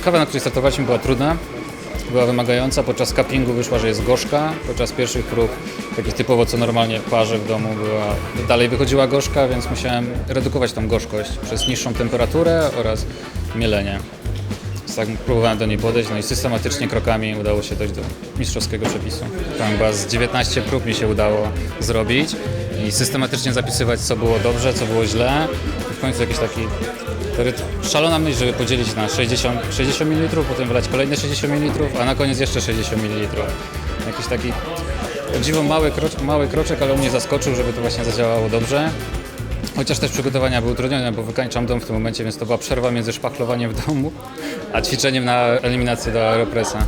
kawa, na której startowaliśmy była trudna, była wymagająca. Podczas cuppingu wyszła, że jest gorzka. Podczas pierwszych prób, takich typowo co normalnie parzę w domu, była, dalej wychodziła gorzka, więc musiałem redukować tą gorzkość przez niższą temperaturę oraz mielenie. Więc tak próbowałem do niej podejść, no i systematycznie krokami udało się dojść do mistrzowskiego przepisu. Tam chyba z 19 prób mi się udało zrobić i systematycznie zapisywać, co było dobrze, co było źle. I w końcu jakiś taki szalona myśl, żeby podzielić na 60, 60 ml, potem wylać kolejne 60 ml, a na koniec jeszcze 60 ml. Jakiś taki dziwo mały, krocz, mały kroczek, ale u mnie zaskoczył, żeby to właśnie zadziałało dobrze. Chociaż też przygotowania były utrudnione, bo wykańczam dom w tym momencie, więc to była przerwa między szpachlowaniem w domu, a ćwiczeniem na eliminację do Aeropressa.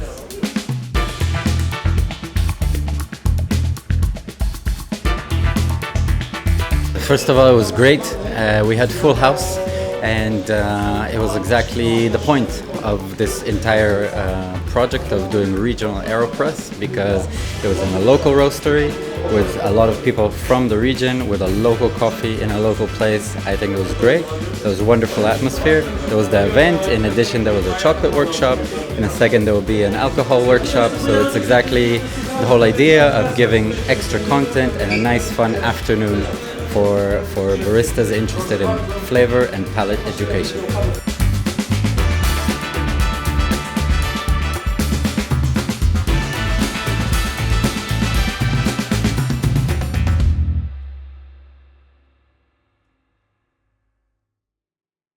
First of all, it was great. Uh, we had full house, and uh, it was exactly the point of this entire uh, project of doing regional Aeropress because it was in a local roastery with a lot of people from the region with a local coffee in a local place. I think it was great. There was a wonderful atmosphere. There was the event. In addition, there was a chocolate workshop. In a second, there will be an alcohol workshop. So it's exactly the whole idea of giving extra content and a nice, fun afternoon for, for baristas interested in flavor and palate education.